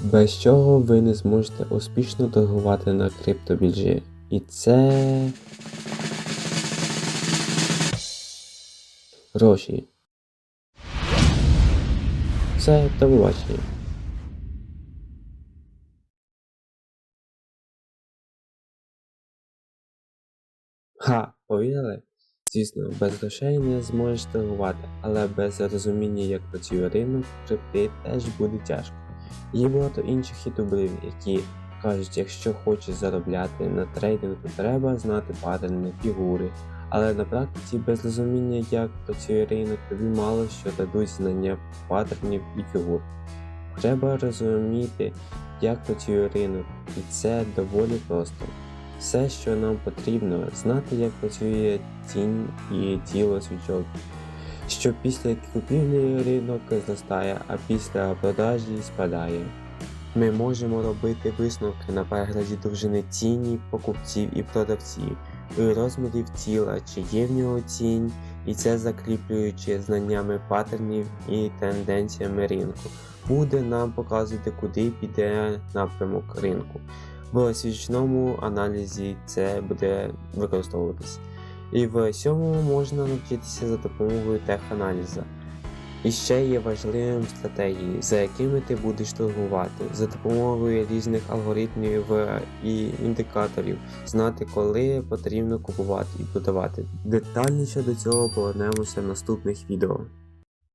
без чого ви не зможете успішно торгувати на криптобіржі. І це. Гроші. Все, до побачення. Ха, повірили? Звісно, без грошей не зможеш торгувати, але без розуміння, як працює ринок, крипти теж буде тяжко. Є багато інших ютуберів, які кажуть, якщо хочеш заробляти на трейдингу, треба знати паттерни, фігури. Але на практиці без розуміння, як працює ринок, тобі мало що дадуть знання паттернів і фігур. Треба розуміти, як працює ринок, і це доволі просто. Все, що нам потрібно, знати, як працює тінь і тіло свічок. Що після купівлі ринок зростає, а після продажі спадає. Ми можемо робити висновки на перегляді довжини тіні, покупців і продавців, і розмірів тіла, чи є в нього тінь, і це закріплюючи знаннями паттернів і тенденціями ринку, буде нам показувати, куди піде напрямок ринку. В свічному аналізі це буде використовуватись. І в цьому можна навчитися за допомогою теханалізу. І ще є важливим стратегії, за якими ти будеш торгувати, за допомогою різних алгоритмів і індикаторів, знати, коли потрібно купувати і продавати. Детальніше до цього повернемося в наступних відео.